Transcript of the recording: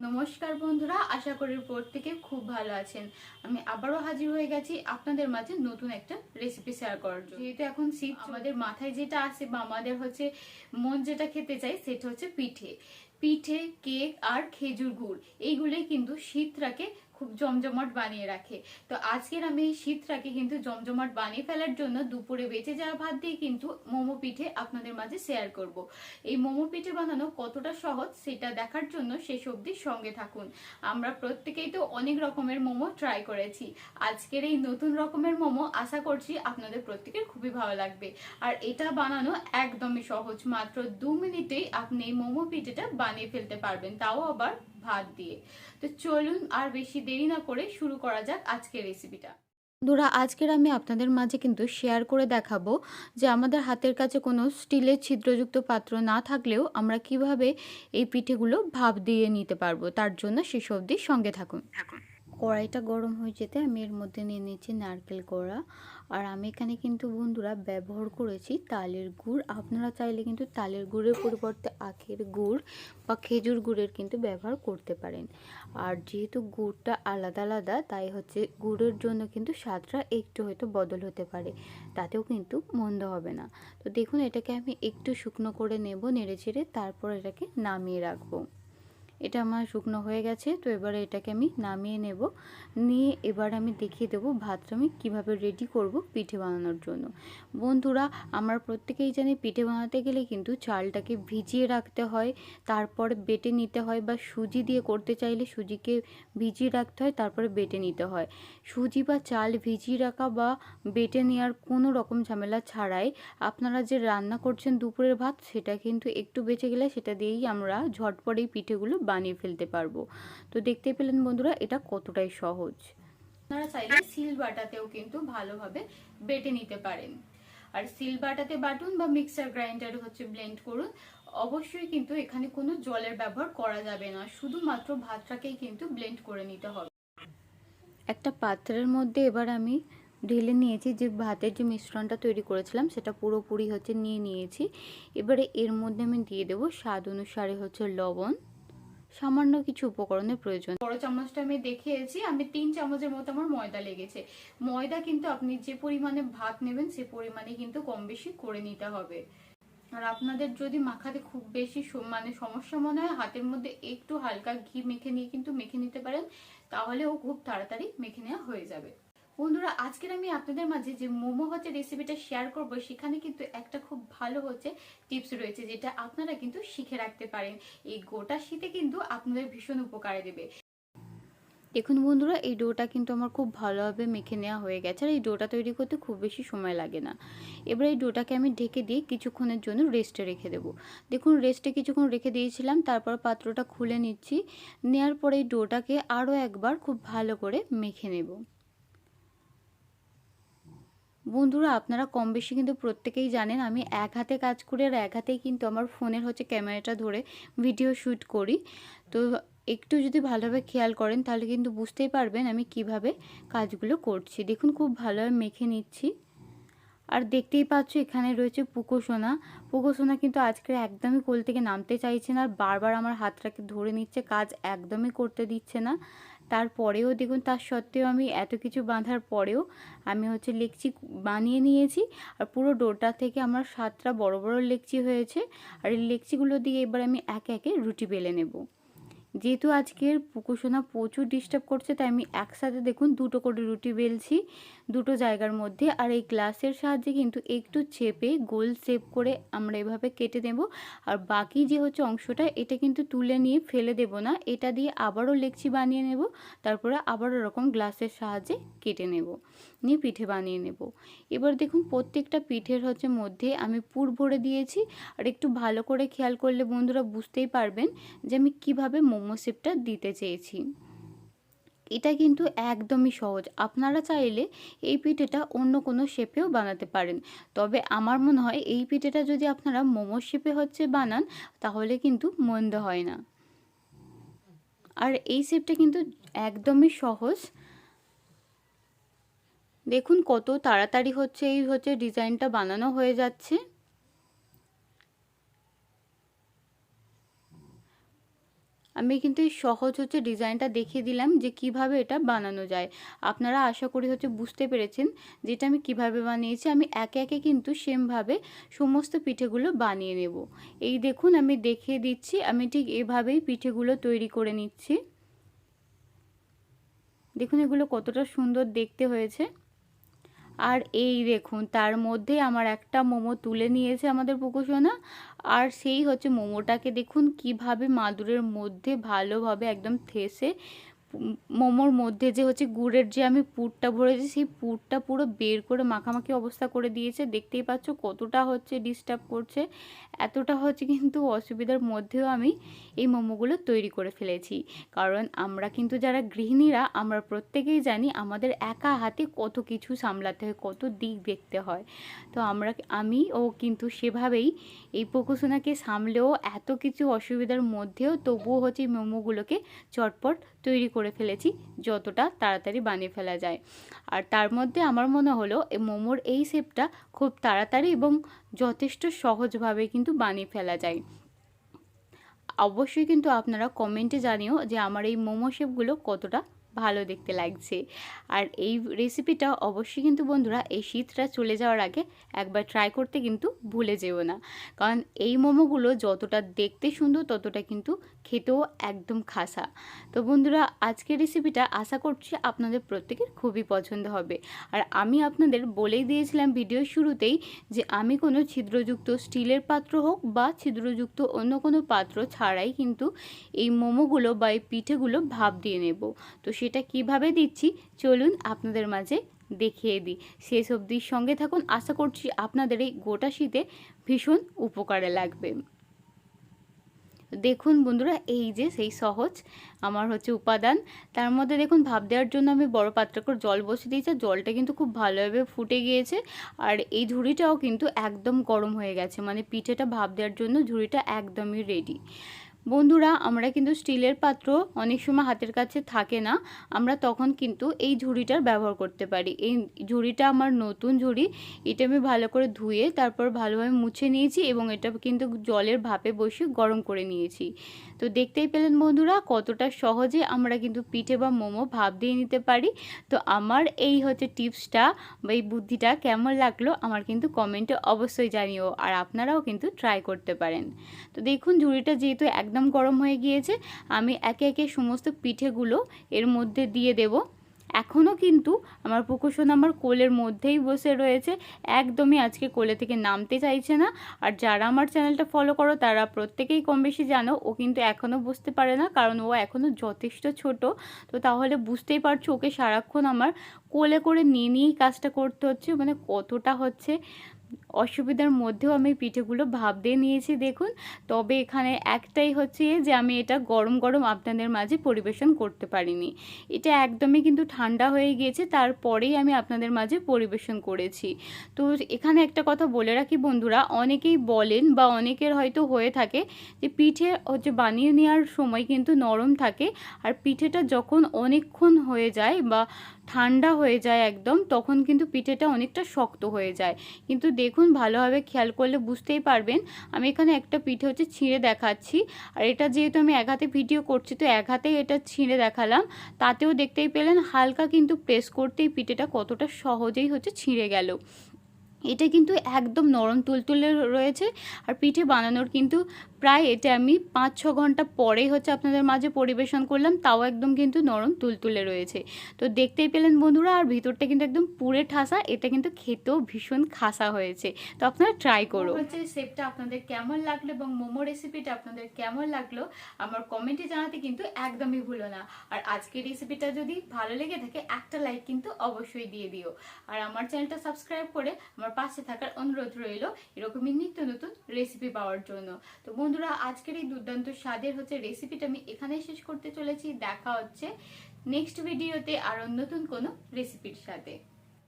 নমস্কার বন্ধুরা আশা করি প্রত্যেকে খুব ভালো আছেন। আমি আবারও হাজির হয়ে গেছি আপনাদের মাঝে নতুন একটা রেসিপি শেয়ার করার জন্য। যেহেতু এখন শীত আমাদের মাথায় যেটা আসে বা আমাদের হচ্ছে মন যেটা খেতে চাই সেটা হচ্ছে পিঠে। পিঠে কেক আর খেজুর গুড় এইগুলোই কিন্তু শীতটাকে খুব জমজমাট বানিয়ে রাখে। তো আজকের আমি এই শীতটাকে কিন্তু জমজমাট বানিয়ে ফেলার জন্য দুপুরে বেঁচে যাওয়া ভাত দিয়ে কিন্তু মোমো পিঠে আপনাদের মাঝে শেয়ার করব। এই মোমো পিঠে বানানো কতটা সহজ সেটা দেখার জন্য শেষ অবধি সঙ্গে থাকুন। আমরা প্রত্যেকেই তো অনেক রকমের মোমো ট্রাই করেছি। আজকের এই নতুন রকমের মোমো আশা করছি আপনাদের প্রত্যেকের খুবই ভালো লাগবে। আর এটা বানানো একদমই সহজ। মাত্র দু মিনিটেই আপনি এই মোমো পিঠেটা বানিয়ে ফেলতে পারবেন। তাও আবার ভাত দিয়ে। তো চলুন আর বেশি দেরি না করে শুরু করা যাক আজকের রেসিপিটা বন্ধুরা আজকের আমি আপনাদের মাঝে কিন্তু শেয়ার করে দেখাবো যে আমাদের হাতের কাছে কোনো স্টিলের ছিদ্রযুক্ত পাত্র না থাকলেও আমরা কীভাবে এই পিঠেগুলো ভাপ দিয়ে নিতে পারব। তার জন্য সেসব দিয়ে সঙ্গে থাকুন। থাকুন। কড়াইটা গরম হয়ে যেতে আমি এর মধ্যে নিয়ে নিয়েছি নারকেল কোড়া। আর আমি এখানে কিন্তু বন্ধুরা ব্যবহার করেছি তালের গুড়। আপনারা চাইলে কিন্তু তালের গুড়ের পরিবর্তে আখের গুড় বা খেজুর গুড়ের কিন্তু ব্যবহার করতে পারেন। আর যেহেতু গুড়টা আলাদা আলাদা, তাই হচ্ছে গুড়ের জন্য কিন্তু স্বাদটা একটু হয়তো বদল হতে পারে। তাতেও কিন্তু মন্দ হবে না। তো দেখুন, এটাকে আমি একটু শুকনো করে নেব, নেড়ে ছেড়ে তারপর এটাকে নামিয়ে রাখব। এটা আমার শুকনো হয়ে গেছে, তো এবারে এটাকে আমি নামিয়ে নেব। নিয়ে এবার আমি দেখিয়ে দেবো ভাতটা আমি কীভাবে রেডি করব পিঠে বানানোর জন্য। বন্ধুরা, আমরা প্রত্যেকেই জানি পিঠে বানাতে গেলে কিন্তু চালটাকে ভিজিয়ে রাখতে হয়, তারপর বেটে নিতে হয় বা সুজি দিয়ে করতে চাইলে সুজিকে ভিজিয়ে রাখতে হয়, তারপরে বেটে নিতে হয়। সুজি বা চাল ভিজিয়ে রাখা বা বেটে নেওয়ার কোনো রকম ঝামেলা ছাড়াই আপনারা যে রান্না করছেন দুপুরের ভাত, সেটা কিন্তু একটু বেঁচে গেলে সেটা দিয়েই আমরা ঝটপট এই পিঠেগুলো বানিয়ে ফেলতে পারব। তো দেখতে পেলেন বন্ধুরা, এটা কতটাই সহজ। আপনারা চাইলে সিল বাটাতেও কিন্তু ভালোভাবে বেটে নিতে পারেন। আর সিল বাটাতে বাটুন বা মিক্সার গ্রাইন্ডার হচ্ছে ব্লেন্ড করুন। অবশ্যই কিন্তু এখানে কোনো জলের ব্যবহার করা যাবে না, শুধুমাত্র ভাতটাকেই কিন্তু ব্লেন্ড করে নিতে হবে। একটা পাত্রের মধ্যে এবার আমি ঢেলে নিয়েছি, যে ভাতের যে মিশ্রণটা তৈরি করেছিলাম, সেটা পুরোপুরি হচ্ছে নিয়ে নিয়েছি। এবারে এর মধ্যে আমি দিয়ে দেবো স্বাদ অনুসারে হচ্ছে লবণ। সামান্য কিছু উপকরণের প্রয়োজন। বড় চামচটা আমি দেখিয়েছি, আমি তিন চামচের মতো আমার ময়দা লেগেছে। ময়দা কিন্তু আপনি যে পরিমাণে ভাত নেবেন, সে পরিমাণে কিন্তু কম বেশি করে নিতে হবে। আর আপনাদের যদি মাখাতে খুব বেশি মানে সমস্যা মনে হয়, হাতের মধ্যে একটু হালকা ঘি মেখে নিয়ে কিন্তু মেখে নিতে পারেন, তাহলেও খুব তাড়াতাড়ি মেখে নেওয়া হয়ে যাবে। বন্ধুরা, আজকের আমি আপনাদের মাঝে যে মোমো হচ্ছে রেসিপিটা শেয়ার করব, সেখানে কিন্তু একটা খুব ভালো হচ্ছে টিপস রয়েছে, যেটা আপনারা কিন্তু শিখে রাখতে পারেন। এই গোটা শীতে কিন্তু আপনাদের ভীষণ উপকারে দেবে। দেখুন বন্ধুরা, এই ডোটা কিন্তু আমার খুব ভালোভাবে মেখে নেওয়া হয়ে গেছে, আর এই ডোটা তৈরি করতে খুব বেশি সময় লাগে না। এবার এই ডোটাকে আমি ঢেকে দিয়ে কিছুক্ষণের জন্য রেস্টে রেখে দেব। দেখুন রেস্টে কিছুক্ষণ রেখে দিয়েছিলাম, তারপর পাত্রটা খুলে নিচ্ছি। নেওয়ার পরে এই ডোটাকে আরও একবার খুব ভালো করে মেখে নেব। বন্ধুরা, আপনারা কম বেশি কিন্তু প্রত্যেকেই জানেন আমি এক হাতে কাজ করি আর এক হাতেই কিন্তু আমার ফোনের হচ্ছে ক্যামেরাটা ধরে ভিডিও শ্যুট করি। তো একটু যদি ভালোভাবে খেয়াল করেন তাহলে কিন্তু বুঝতেই পারবেন আমি কীভাবে কাজগুলো করছি। দেখুন, খুব ভালোভাবে মেখে নিচ্ছি। আর দেখতেই পাচ্ছ এখানে রয়েছে পুকোসোনা পুকোসোনা কিন্তু আজকে একদমই কোল থেকে নামতে চাইছে না আর বারবার আমার হাতটাকে ধরে নিচ্ছে, কাজ একদমই করতে দিচ্ছে না। তারপরেও দেখুন তার সত্ত্বেও আমি এত কিছু বাঁধার পরেও আমি হচ্ছে লেকচি বানিয়ে নিয়েছি। আর পুরো ডোরটা থেকে আমার সাতটা বড় বড় লেকচি হয়েছে। আর এই লেকচিগুলো দিয়ে এবার আমি একে একে রুটি বেলে নেব। যেহেতু আজকের পুকুসোনা প্রচুর ডিস্টার্ব করছে, তাই আমি একসাথে দেখুন দুটো করে রুটি বেলছি দুটো জায়গার মধ্যে। আর এই গ্লাসের সাহায্যে কিন্তু একটু চেপে গোল শেপ করে আমরা এভাবে কেটে নেব। আর বাকি যে হচ্ছে অংশটা, এটা কিন্তু তুলে নিয়ে ফেলে দেব না। এটা দিয়ে আবারও লেকচি বানিয়ে নেব, তারপরে আবার এরকম গ্লাসের সাহায্যে কেটে নেব, নিয়ে পিঠে বানিয়ে নেব। এবার দেখুন প্রত্যেকটা পিঠের হচ্ছে মধ্যে আমি পুর ভরে দিয়েছি। আর একটু ভালো করে খেয়াল করলে বন্ধুরা বুঝতেই পারবেন যে আমি কীভাবে মোমো শেপটা দিতে চেয়েছি। এটা কিন্তু একদমই সহজ। আপনারা চাইলে এই পিঠেটা অন্য কোনো শেপেও বানাতে পারেন। তবে আমার মনে হয় এই পিঠেটা যদি আপনারা মোমো শেপে হচ্ছে বানান, তাহলে কিন্তু মন্দ হয় না। আর এই শেপটা কিন্তু একদমই সহজ। দেখুন কত তাড়াতাড়ি হচ্ছে, এই হচ্ছে ডিজাইনটা বানানো হয়ে যাচ্ছে। আমি কিন্তু এই সহজ হচ্ছে ডিজাইনটা দেখিয়ে দিলাম যে কীভাবে এটা বানানো যায়। আপনারা আশা করি হচ্ছে বুঝতে পেরেছেন যেটা আমি কীভাবে বানিয়েছি। আমি একে একে কিন্তু সেমভাবে সমস্ত পিঠেগুলো বানিয়ে নেব। এই দেখুন আমি দেখিয়ে দিচ্ছি, আমি ঠিক এভাবেই পিঠেগুলো তৈরি করে নিচ্ছি। দেখুন এগুলো কতটা সুন্দর দেখতে হয়েছে। আর এই দেখুন, তার মধ্যে আমার একটা মোমো তুলে নিয়েছে আমাদের পুকুসোনা আর সেই হচ্ছে মোমোটাকে দেখুন, কীভাবে মাদুরের মধ্যে ভালোভাবে একদম থেসে মোমোর মধ্যে যে হচ্ছে গুড়ের যে আমি পুরটা ভরেছি সেই পুরটা পুরো বের করে মাখামাখি অবস্থা করে দিয়েছে। দেখতেই পাচ্ছ কতটা হচ্ছে ডিস্টার্ব করছে। এতটা হচ্ছে কিন্তু অসুবিধার মধ্যেও আমি এই মোমোগুলো তৈরি করে ফেলেছি। কারণ আমরা কিন্তু যারা গৃহিণীরা, আমরা প্রত্যেকেই জানি আমাদের একা হাতে কত কিছু সামলাতে হয়, কত দিক দেখতে হয়। তো আমরা, আমি ও কিন্তু সেভাবেই এই পোকোসোনাকে সামলেও এত কিছু অসুবিধার মধ্যেও তবুও হচ্ছে এই মোমোগুলোকে চটপট তৈরি করে ফেলেছি, যতটা তাড়াতাড়ি বানিয়ে ফেলা যায়। আর তার মধ্যে আমার মনে হলো এই মোমোর এই শেপটা খুব তাড়াতাড়ি এবং যথেষ্ট সহজভাবে কিন্তু বানিয়ে ফেলা যায়। অবশ্যই কিন্তু আপনারা কমেন্টে জানিও যে আমার এই মোমো শেপগুলো কতটা ভালো দেখতে লাগছে। আর এই রেসিপিটা অবশ্যই কিন্তু বন্ধুরা এই শীতটা চলে যাওয়ার আগে একবার ট্রাই করতে কিন্তু ভুলে যেও না। কারণ এই মোমোগুলো যতটা দেখতে সুন্দর ততটা কিন্তু খেতেও একদম খাসা। তো বন্ধুরা, আজকের রেসিপিটা আশা করছি আপনাদের প্রত্যেকের খুবই পছন্দ হবে। আর আমি আপনাদের বলেই দিয়েছিলাম ভিডিওর শুরুতেই যে আমি কোনো ছিদ্রযুক্ত স্টিলের পাত্র হোক বা ছিদ্রযুক্ত অন্য কোনো পাত্র ছাড়াই কিন্তু এই মোমোগুলো বা এই পিঠেগুলো ভাপ দিয়ে নেব। তো সেটা কীভাবে দিচ্ছি, চলুন আপনাদের মাঝে দেখিয়ে দিই। শেষ অবধির সঙ্গে থাকুন, আশা করছি আপনাদের এই গোটা শীতে ভীষণ উপকারে লাগবে। দেখুন বন্ধুরা, এই যে সেই সহজ, আমার হচ্ছে উপাদান। তার মধ্যে দেখুন ভাব দেওয়ার জন্য আমি বড় পাত্র করে জল বসিয়ে দিয়েছি জলটা কিন্তু খুব ভালোভাবে ফুটে গিয়েছে। আর এই ঝুড়িটাও কিন্তু একদম গরম হয়ে গেছে মানে পিঠেটা ভাব দেওয়ার জন্য ঝুড়িটা একদমই রেডি বন্ধুরা, আমরা কিন্তু স্টিলের পাত্র অনেক সময় হাতের কাছে থাকে না। আমরা তখন কিন্তু এই ঝুড়িটার ব্যবহার করতে পারি। এই ঝুড়িটা আমার নতুন ঝুড়ি। এটা আমি ভালো করে ধুয়ে তারপর ভালোভাবে মুছে নিয়েছি এবং এটা কিন্তু জলের ভাপে বসে গরম করে নিয়েছি। তো দেখতেই পেলেন বন্ধুরা কতটা সহজে আমরা কিন্তু পিঠে বা মোমো ভাব দিয়ে নিতে পারি। তো আমার এই হচ্ছে টিপসটা বা এই বুদ্ধিটা কেমন লাগল আমার কিন্তু কমেন্টে অবশ্যই জানিও আর আপনারাও কিন্তু ট্রাই করতে পারেন। তো দেখুন ঝুড়িটা যেহেতু একদম গরম হয়ে গিয়েছে, আমি একে একে সমস্ত পিঠেগুলো এর মধ্যে দিয়ে দেবো। এখনও কিন্তু আমার প্রকোশন আমার কোলের মধ্যেই বসে রয়েছে। একদমই আজকে কোলে থেকে নামতে চাইছে না। আর যারা আমার চ্যানেলটা ফলো করো, তারা প্রত্যেকেই কম বেশি জানো, ও কিন্তু এখনও বুঝতে পারে না, কারণ ও এখনও যথেষ্ট ছোট। তো তাহলে বুঝতেই পারছ, ওকে সারাক্ষণ আমার কোলে করে নিয়ে নিয়েই কাজটা করতে হচ্ছে। মানে কতটা হচ্ছে অসুবিধার মধ্যেও আমি পিঠেগুলো ভাব দিয়ে নিয়েছি, দেখুন। তবে এখানে একটাই হচ্ছে যে, আমি এটা গরম গরম আপনাদের মাঝে পরিবেশন করতে পারিনি। এটা একদমই কিন্তু ঠান্ডা হয়ে গিয়েছে, তারপরেই আমি আপনাদের মাঝে পরিবেশন করেছি। তো এখানে একটা কথা বলে রাখি বন্ধুরা, অনেকেই বলেন বা অনেকের হয়তো হয়ে থাকে যে, পিঠে হচ্ছে বানিয়ে নেওয়ার সময় কিন্তু নরম থাকে। আর পিঠেটা যখন অনেকক্ষণ হয়ে যায় বা ঠান্ডা হয়ে যায় একদম, তখন কিন্তু পিঠেটা অনেকটা শক্ত হয়ে যায়। কিন্তু দেখুন, ভালোভাবে খেয়াল করলে বুঝতেই পারবেন, আমি এখানে একটা পিঠে হচ্ছে ছিঁড়ে দেখাচ্ছি। আর এটা যেহেতু আমি এক হাতে ভিডিও করছি, তো এক হাতেই এটা ছিঁড়ে দেখালাম। তাতেও দেখতেই পেলেন, হালকা কিন্তু প্রেস করতেই পিঠেটা কতটা সহজেই হচ্ছে ছিঁড়ে গেল। এটা কিন্তু একদম নরম, তুলতুলে রয়েছে। আর পিঠে বানানোর কিন্তু প্রায় এটা আমি পাঁচ ছ ঘণ্টা পরেই হচ্ছে আপনাদের মাঝে পরিবেশন করলাম তাও একদম কিন্তু নরম তুলতুলে রয়েছে। তো দেখতেই পেলেন বন্ধুরা আর ভিতরটা কিন্তু একদম পুরে ঠাসা এটা কিন্তু খেতেও ভীষণ খাসা হয়েছে। তো আপনারা ট্রাই করো। হচ্ছে শেপটা আপনাদের কেমন লাগল এবং মোমো রেসিপিটা আপনাদের কেমন লাগল আমার কমেন্টে জানাতে কিন্তু একদমই ভুলো না। আর আজকের রেসিপিটা যদি ভালো লেগে থাকে একটা লাইক কিন্তু অবশ্যই দিয়ে দিও। আর আমার চ্যানেলটা সাবস্ক্রাইব করে আমার পাশে থাকার অনুরোধ রইল এরকমই নিত্য নতুন রেসিপি পাওয়ার জন্য। তো বন্ধুরা, আজকের এই দুর্দান্ত স্বাদের হচ্ছে রেসিপিটা আমি এখানেই শেষ করতে চলেছি। দেখা হচ্ছে নেক্সট ভিডিওতে আরও নতুন কোনো রেসিপির সাথে।